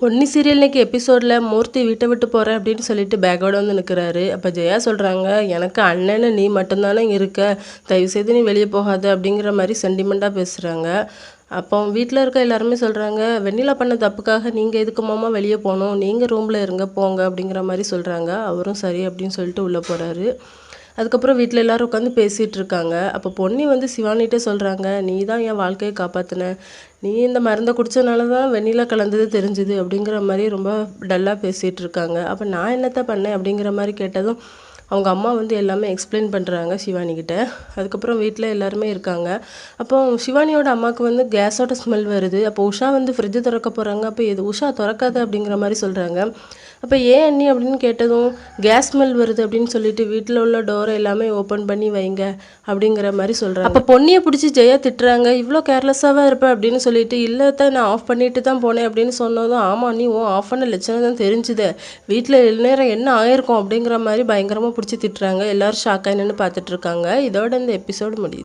Ponni serial இன்னைக்கு எபிசோடில் மூர்த்தி வீட்டை விட்டு போகிறேன் அப்படின்னு சொல்லிட்டு பேக்கோட வந்து நிற்கிறாரு அப்போ ஜெயா சொல்கிறாங்க எனக்கு அண்ணன்னு நீ மட்டும்தானே இருக்க. தயவுசெய்து நீ வெளியே போகாத அப்படிங்கிற மாதிரி சென்டிமெண்ட்டாக பேசுகிறாங்க அப்போ வீட்டில் இருக்க எல்லாருமே சொல்கிறாங்க வெண்ணிலா பண்ண தப்புக்காக நீங்கள் எதுக்கு மாமா வெளியே போகணும்? நீங்கள் ரூமில் இருங்க போங்க அப்படிங்கிற மாதிரி சொல்கிறாங்க அவரும் சரி அப்படின்னு சொல்லிட்டு உள்ளே போகிறாரு அதுக்கப்புறம் வீட்டில் எல்லோரும் உட்காந்து பேசிகிட்டு இருக்காங்க அப்போ பொன்னி வந்து சிவானிகிட்டே சொல்கிறாங்க நீ தான் என் வாழ்க்கையை காப்பாற்றின நீ இந்த மருந்தை குடித்தனால தான் வெண்ணிலா கலந்தது தெரிஞ்சுது. அப்படிங்கிற மாதிரி ரொம்ப டல்லாக பேசிகிட்டு இருக்காங்க அப்போ நான் என்னத்த பண்ணேன் அப்படிங்கிற மாதிரி கேட்டதும் அவங்க அம்மா வந்து எல்லாமே எக்ஸ்பிளைன் பண்ணுறாங்க சிவானிக்கிட்ட அதுக்கப்புறம் வீட்டில் எல்லாருமே இருக்காங்க. அப்போ சிவானியோட அம்மாவுக்கு வந்து கேஸோட ஸ்மெல் வருது. அப்போ உஷா வந்து ஃப்ரிட்ஜு திறக்க போகிறாங்க அப்போ இது உஷா திறக்காத அப்படிங்கிற மாதிரி சொல்கிறாங்க அப்போ ஏன் அண்ணி அப்படின்னு கேட்டதும் கேஸ் ஸ்மெல் வருது அப்படின்னு சொல்லிட்டு வீட்டில் உள்ள டோரை எல்லாமே ஓப்பன் பண்ணி வைங்க அப்படிங்கிற மாதிரி சொல்கிறாங்க அப்போ பொண்ணியை பிடிச்சி ஜெயா திட்டுறாங்க. இவ்வளோ கேர்லெஸ்ஸாக இருப்பேன் அப்படின்னு சொல்லிட்டு இல்லை தான் நான் ஆஃப் பண்ணிட்டு தான் போனேன் அப்படின்னு சொன்னதும் ஆமாம் நீ ஓ ஆஃப் பண்ண லட்சணம் தான் தெரிஞ்சுது. வீட்டில் நேரம் என்ன ஆயிருக்கும் அப்படிங்கிற மாதிரி பயங்கரமாக பிடிச்சி திட்டுறாங்க. எல்லோரும் ஷாக்காக நின்று பார்த்துட்ருக்காங்க இதோட இந்த எபிசோடு முடியுது.